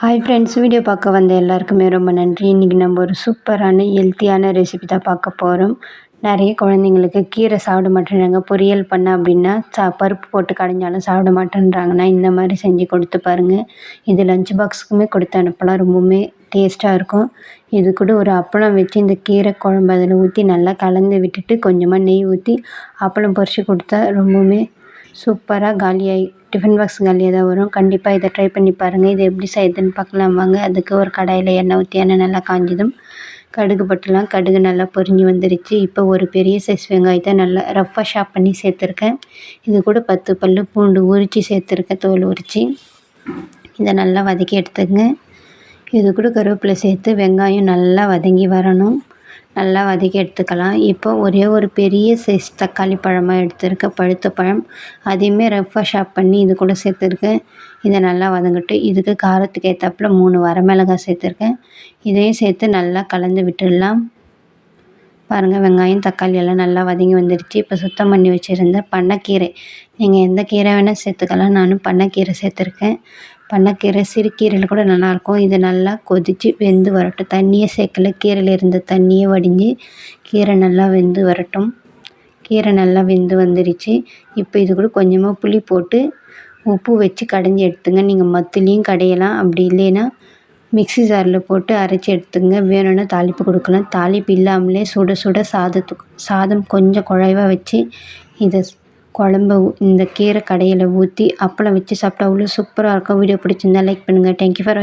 Hi friends video பார்க்க வந்த எல்லாருக்குமே ரொம்ப நன்றி. இன்றைக்கி நம்ம ஒரு சூப்பரான ஹெல்த்தியான ரெசிபி தான் பார்க்க போகிறோம் நிறைய குழந்தைங்களுக்கு கீரை சாப்பிட மாட்டேன்றாங்க. பொரியல் பண்ண அப்படின்னா சா பருப்பு போட்டு கடைஞ்சாலும் சாப்பிட மாட்டேன்றாங்கன்னா இந்த மாதிரி செஞ்சு கொடுத்து பாருங்கள் இது லஞ்ச் பாக்ஸுக்குமே கொடுத்து அனுப்பலாம். ரொம்பவுமே டேஸ்ட்டாக இருக்கும். இது கூட ஒரு அப்பளம் வச்சு இந்த கீரை குழம்பு அதில் ஊற்றி நல்லா கலந்து விட்டுட்டு கொஞ்சமாக நெய் ஊற்றி அப்பளம் பொரித்து கொடுத்தா ரொம்பவுமே சூப்பராக காலியாகி டிஃபன் பாக்ஸ் காலியாக தான் வரும். கண்டிப்பாக இதை ட்ரை பண்ணி பாருங்கள் இது எப்படி செய்யுதுன்னு பார்க்கலாம். வாங்க அதுக்கு ஒரு கடாயில் எண்ணெய் ஊற்றி எண்ணெய் நல்லா காஞ்சதும் கடுகு பட்டலாம் கடுகு நல்லா பொரிஞ்சு வந்துருச்சு. இப்போ ஒரு பெரிய சைஸ் வெங்காயத்தை நல்லா ரஃப்பாக ஷாப் பண்ணி சேர்த்துருக்கேன். இது கூட பத்து பல் பூண்டு உரித்து சேர்த்துருக்கேன். தோல் உரித்து இதை நல்லா வதக்கி எடுத்துக்கங்க. இது கூட கருவேப்பிலை சேர்த்து வெங்காயம் நல்லா வதங்கி வரணும். நல்லா வதக்கி எடுத்துக்கலாம். இப்போ ஒரே ஒரு பெரிய சைஸ் தக்காளி பழமாக எடுத்துருக்கேன் பழுத்த பழம். அதையுமே ரஃப்பாக ஷாப் பண்ணி இது கூட சேர்த்துருக்கேன். இதை நல்லா வதங்கட்டும் இதுக்கு காரத்துக்கு ஏற்றாப்புல மூணு வரமிளகாய் சேர்த்துருக்கேன். இதையும் சேர்த்து நல்லா கலந்து விட்டுடலாம். பாருங்கள் வெங்காயம் தக்காளி எல்லாம் நல்லா வதங்கி வந்துடுச்சு. இப்போ சுத்தம் பண்ணி வச்சுருந்த பண்ணைக்கீரை. நீங்கள் எந்த கீரை வேணால் சேர்த்துக்கலாம். நானும் பண்ணைக்கீரை சேர்த்துருக்கேன். பண்ணைக்கீரை சிறுக்கீரையில் கூட நல்லாயிருக்கும் இது நல்லா கொதித்து வெந்து வரட்டும். தண்ணியே சேர்க்கல. கீரையில் இருந்த தண்ணியே வடிஞ்சு கீரை நல்லா வெந்து வரட்டும். கீரை நல்லா வெந்து வந்துடுச்சு இப்போ இது கூட கொஞ்சமாக புளி போட்டு உப்பு வச்சு கடைஞ்சி எடுத்துங்க. நீங்கள் மத்துலேயும் கடையலாம். அப்படி இல்லைன்னா மிக்ஸி ஜாரில் போட்டு அரைச்சி எடுத்துங்க. வேணும்னா தாளிப்பு கொடுக்கலாம். தாளிப்பு இல்லாமலே சுட சுட சாதத்துக்கு சாதம் கொஞ்சம் குழைவாக வச்சு இதை குழம்ப இந்த கீரை கடையில் ஊற்றி அப்பளம் வச்சு சாப்பிட்டா அவ்வளோ சூப்பராக இருக்கும். வீடியோ பிடிச்சிருந்தா லைக் பண்ணுங்கள் தேங்க்யூ ஃபார்